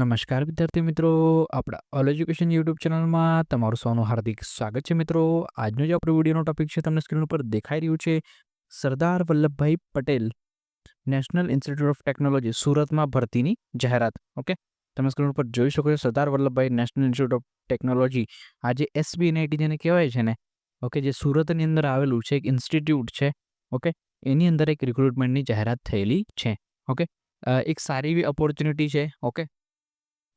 નમસ્કાર વિદ્યાર્થી મિત્રો, આપણા ઓલ એજ્યુકેશન યુટ્યુબ ચેનલમાં તમારું સૌનું હાર્દિક સ્વાગત છે મિત્રો. આજનો જે આપણો વિડીયોનો ટોપિક છે, તમને સ્ક્રીન ઉપર દેખાઈ રહ્યું છે, Sardar Vallabhbhai Patel National Institute of Technology સુરતમાં ભરતીની જાહેરાત. ઓકે તમે સ્ક્રીન ઉપર જોઈ શકો છો, Sardar Vallabhbhai National Institute of Technology આ જે એસબીએનઆઈટી જેને કહેવાય છે ને ઓકે જે સુરતની અંદર આવેલું છે, એક ઇન્સ્ટિટ્યૂટ છે ઓકે એની અંદર એક રિક્રુટમેન્ટની જાહેરાત થયેલી છે ઓકે એક સારી એવી ઓપોર્ચ્યુનિટી છે ઓકે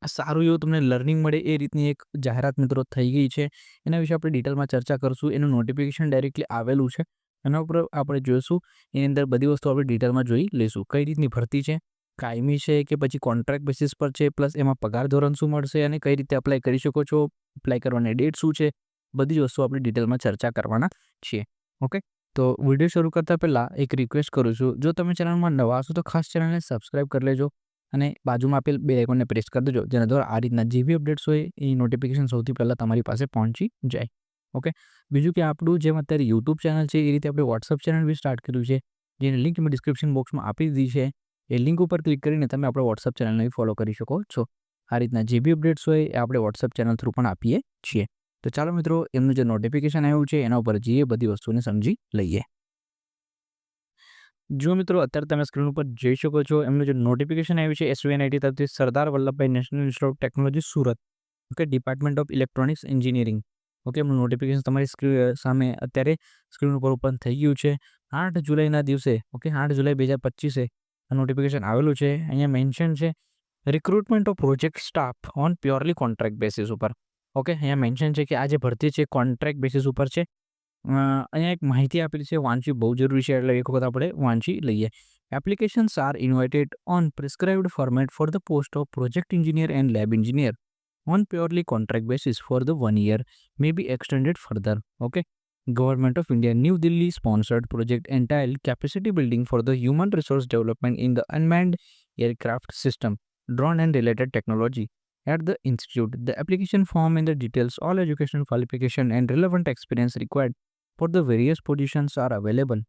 સારું એવું તમને લર્નિંગ મળે એ રીતની એક જાહેરાત મિત્રો થઈ ગઈ છે. એના વિશે આપણે ડિટેલમાં ચર્ચા કરશું, એનું નોટિફિકેશન ડાયરેક્ટલી આવેલું છે. એના ઉપર આપણે જોઈશું, એની અંદર બધી વસ્તુ આપણે ડિટેલમાં જોઈ લઈશું. કઈ રીતની ભરતી છે, કાયમી છે કે પછી કોન્ટ્રાક્ટ બેસિસ પર છે પ્લસ એમાં પગાર ધોરણ શું મળશે અને કઈ રીતે અપ્લાય કરી શકો છો એપ્લાય કરવાની ડેટ શું છે, બધી જ વસ્તુ આપણે ડિટેલમાં ચર્ચા કરવાના છીએ. ઓકે? તો વીડિયો શરૂ કરતાં પહેલાં એક રિક્વેસ્ટ કરું છું. જો તમે ચેનલમાં નવા છો તો ખાસ ચેનલને સબસ્ક્રાઈબ કરી લેજો. અને બાજુમાં આપેલ બે આઇકોનને પ્રેસ કરી દેજો, જેના દ્વારા આ રીતના જે બી અપડેટ્સ હોય એ નોટિફિકેશન સૌથી પહેલાં તમારી પાસે પહોંચી જાય. ઓકે બીજું કે આપણું જેમ અત્યારે યુટ્યુબ ચેનલ છે, એ રીતે આપણે વોટ્સઅપ ચેનલ બી સ્ટાર્ટ કર્યું છે, જેની લિંક મેં ડિસ્ક્રિપ્શન બોક્સમાં આપી દીધી છે. એ લિંક ઉપર ક્લિક કરીને તમે આપણે વોટ્સઅપ ચેનલને ફોલો કરી શકો છો. આ રીતના જે બી અપડેટ્સ હોય એ આપણે વોટ્સઅપ ચેનલ થ્રુ પણ આપીએ છીએ. તો ચાલો મિત્રો, એમનું જે નોટિફિકેશન આવ્યું છે, એના ઉપર જઈએ, બધી વસ્તુને સમજી લઈએ. જો મિત્રો અત્યારે તમે સ્ક્રીન ઉપર જોઈ શકો છો, એમનું જે નોટિફિકેશન આવ્યું છે એસવીએનઆઈટી તરફથી Sardar Vallabhbhai National Institute of Technology Surat. Okay department of electronics engineering okay, એમનું નોટિફિકેશન તમારી સ્ક્રીન સામે અત્યારે સ્ક્રીન ઉપર ઓપન થઈ ગયું છે. આઠ જુલાઈના દિવસે, ઓકે, આઠ જુલાઈ બે હજાર પચીસે આ નોટિફિકેશન આવેલું છે. અહીંયા મેન્શન છે recruitment of project staff on purely contract basis ઉપર. ઓકે, અહીંયા મેન્શન છે કે આ જે ભરતી છે કોન્ટ્રાક્ટ બેસિસ ઉપર છે. અહીંયા એક માહિતી આપેલી છે વાંચવી બહુ જરૂરી છે એટલે એક વખત આપણે વાંચી લઈએ applications are invited on prescribed format for the post of project engineer and lab engineer on purely contract basis for the one year may be extended further okay government of india new delhi sponsored project entitled capacity building for the human resource development in the unmanned aircraft system drone and related technology at the institute the application form and the details all educational qualification and relevant experience required for the various positions are available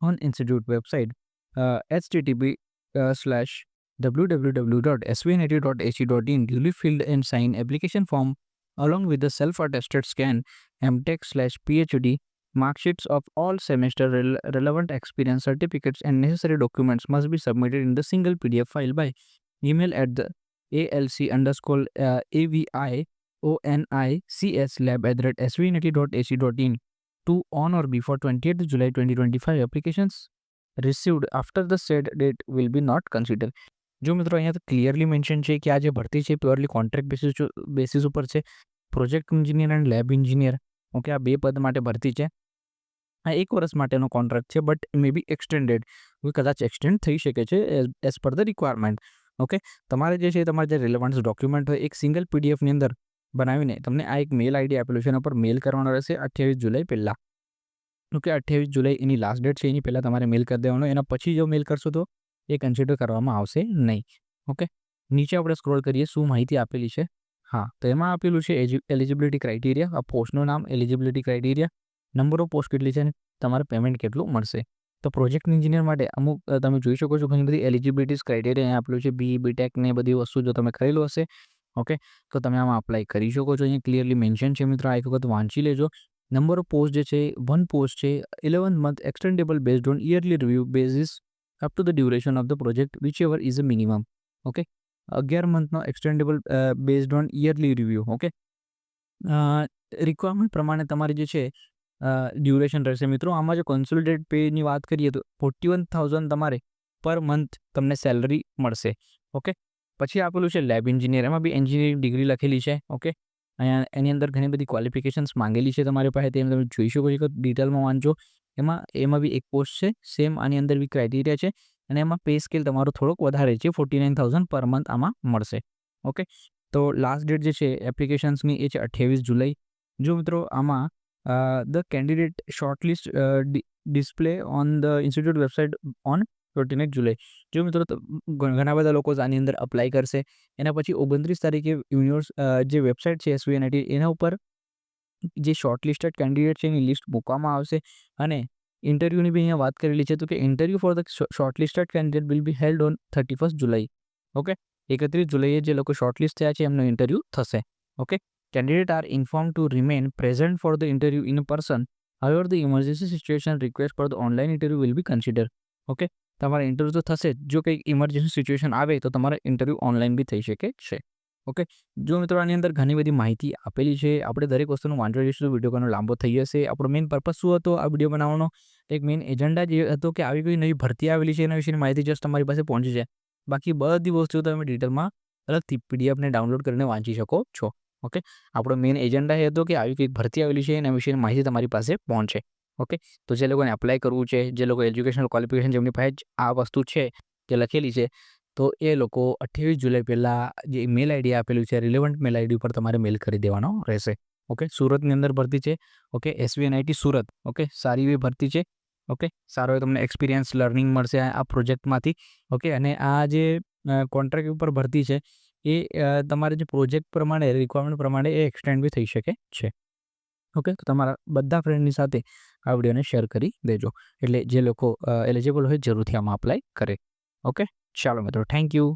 on institute website uh, http uh, slash www.svnative.ac.in duly filled and signed application form along with the self-attested scan mtech slash phd mark sheets of all semester rel- relevant experience certificates and necessary documents must be submitted in the single pdf file by email at the alc underscore uh, avi onics lab at svnative.ac.in to on or before 20th July 2025 applications received after the said date will be not considered. જો મિત્રો અહીંયા clearly mention છે કે આ જે ભરતી છે purely contract basis basis ઉપર છે. Project engineer and lab engineer okay આ બે પદ માટે ભરતી છે. આ એક વર્ષ માટેનો કોન્ટ્રાક્ટ છે બટ મે બી એક્સટેન્ડેડ કદાચ એક્સટેન્ડ થઈ શકે છે as per the requirement okay તમારે જે છે તમારે જે રિલેવન્ટ ડોક્યુમેન્ટ હોય, એક સિંગલ પીડીએફની અંદર બનાવીને તમને આ એક મેલ આઈડી આપેલું છે. એના પર મેલ કરવાનો રહેશે અઠ્યાવીસ જુલાઈ પહેલાં. ઓકે અઠ્યાવીસ જુલાઈ એની લાસ્ટ ડેટ છે, એની પહેલાં તમારે મેલ કરી દેવાનો. એના પછી જો મેલ કરશો તો એ કન્સિડર કરવામાં આવશે નહીં. ઓકે? નીચે આપણે સ્ક્રોલ કરીએ, શું માહિતી આપેલી છે? હા, તો એમાં આપેલું છે એલિજિબિલિટી ક્રાઇટેરિયા આ પોસ્ટનું નામ eligibility criteria number of post કેટલી છે અને તમારે પેમેન્ટ કેટલું મળશે. તો પ્રોજેક્ટ એન્જિનિયર માટે અમુક તમે જોઈ શકો છો ઘણી બધી એલિજિબિલિટીઝ ક્રાઇટેરિયા આપેલું છે. બી બીટેક ને બધી વસ્તુ જો તમે કરેલું હશે ઓકે? તો તમે આમાં અપ્લાય કરી શકો છો. અહીંયા ક્લિયરલી મેન્શન છે મિત્રો, આ એક વખત વાંચી લેજો. નંબર ઓફ પોસ્ટ જે છે વન પોસ્ટ છે eleven month extendable based on yearly review basis up to the duration of the project which ever is a minimum okay અગિયાર મંથનો extendable based on yearly review okay requirement પ્રમાણે તમારી જે છે duration રહેશે. મિત્રો, આમાં જો કોન્સોલિડેટ પેની વાત કરીએ તો ફોર્ટી વન થાઉઝન્ડ તમારે પર મંથ તમને સેલરી મળશે. ઓકે પછી આપેલું છે લેબ એન્જિનિયર. એમાં બી એન્જિનિયરિંગ ડિગ્રી લખેલી છે, ઓકે? અહીંયા એની અંદર ઘણી બધી ક્વોલિફિકેશન્સ માંગેલી છે તમારી પાસે, તેમ તમે જોઈ શકો છો ડિટેલમાં વાંચો એમાં એમાં બી એક પોસ્ટ છે, સેમ આની અંદર બી ક્રાઇટેરિયા છે અને એમાં પે સ્કેલ તમારો થોડોક વધારે છે, forty nine thousand per month આમાં મળશે, ઓકે? તો લાસ્ટ ડેટ જે છે, એપ્લિકેશન્સની એ છે અઠ્યાવીસ જુલાઈ. જો મિત્રો આમાં the candidate shortlist display on the institute website on ninth July. જો મિત્રો ઘણા બધા લોકો આની અંદર અપ્લાય કરશે. એના પછી ઓગણત્રીસ તારીખે યુનિવર્સ જે વેબસાઇટ છે એસવીએનઆઈટી એના ઉપર જે શોર્ટલિસ્ટેડ કેન્ડિડેટ છે એની લિસ્ટ મૂકવામાં આવશે. અને ઇન્ટરવ્યૂની બી અહીંયા વાત કરેલી છે તો કે interview for the shortlisted candidate will be held on thirty first July. Okay એકત્રીસ જુલાઈએ જે લોકો શોર્ટલિસ્ટ થયા છે એમનો ઇન્ટરવ્યૂ થશે. Okay candidate are inform to remain present for the interview in person however the emergency situation request for the online interview will be consider okay તમારા interview તો થશે જ. જો કંઈક ઇમરજન્સી સિચ્યુએશન આવે તો તમારે ઇન્ટરવ્યૂ ઓનલાઈન બી થઈ શકે છે. ઓકે જો મિત્રો આની અંદર ઘણી બધી માહિતી આપેલી છે, આપણે દરેક વસ્તુનું વાંચવા જઈશું વીડિયો ઘણો લાંબો થઈ જશે. આપણો મેઇન પર્પઝ શું હતો? આ વીડિયો બનાવવાનો એક મેઇન એજન્ડા જે હતો કે આવી કોઈ નવી ભરતી આવેલી છે, એના વિશેની માહિતી જસ્ટ તમારી પાસે પહોંચી જાય. બાકી બધી વસ્તુઓ તમે ડિટેલમાં અલગથી પીડીએફને ડાઉનલોડ કરીને વાંચી શકો છો. ઓકે આપણો મેઇન એજન્ડા એ હતો કે આવી કંઈક ભરતી આવેલી છે, એના વિશેની માહિતી તમારી પાસે પહોંચે. ઓકે? તો જે લોકોને એપ્લાય કરવું છે, જે લોકો એજ્યુકેશનલ ક્વોલિફિકેશન જેમની પાસે આ વસ્તુ છે, જે લખેલી છે, તો એ લોકો અઠ્યાવીસ જુલાઈ પહેલાં જે મેલ આઈડી આપેલું છે રિલેવન્ટ મેલ આઈડી ઉપર તમારે મેલ કરી દેવાનો રહેશે. ઓકે? સુરતની અંદર ભરતી છે, ઓકે? SVNIT Surat, okay? સારી એવી ભરતી છે, ઓકે? સારો એ તમને એક્સપિરિયન્સ લર્નિંગ મળશે આ પ્રોજેક્ટમાંથી ઓકે? અને આ જે કોન્ટ્રાક્ટ ઉપર ભરતી છે, એ તમારે જે પ્રોજેક્ટ પ્રમાણે રિક્વાયરમેન્ટ પ્રમાણે એ એક્સટેન્ડ બી થઈ શકે છે. ઓકે? તો તમારા બધા ફ્રેન્ડની સાથે આ વિડીયોને શેર કરી દેજો. એટલે જે લોકો એલિજિબલ હોય જરૂરથી આમાં અપ્લાય કરે. ઓકે? ચાલો મિત્રો થેન્ક યુ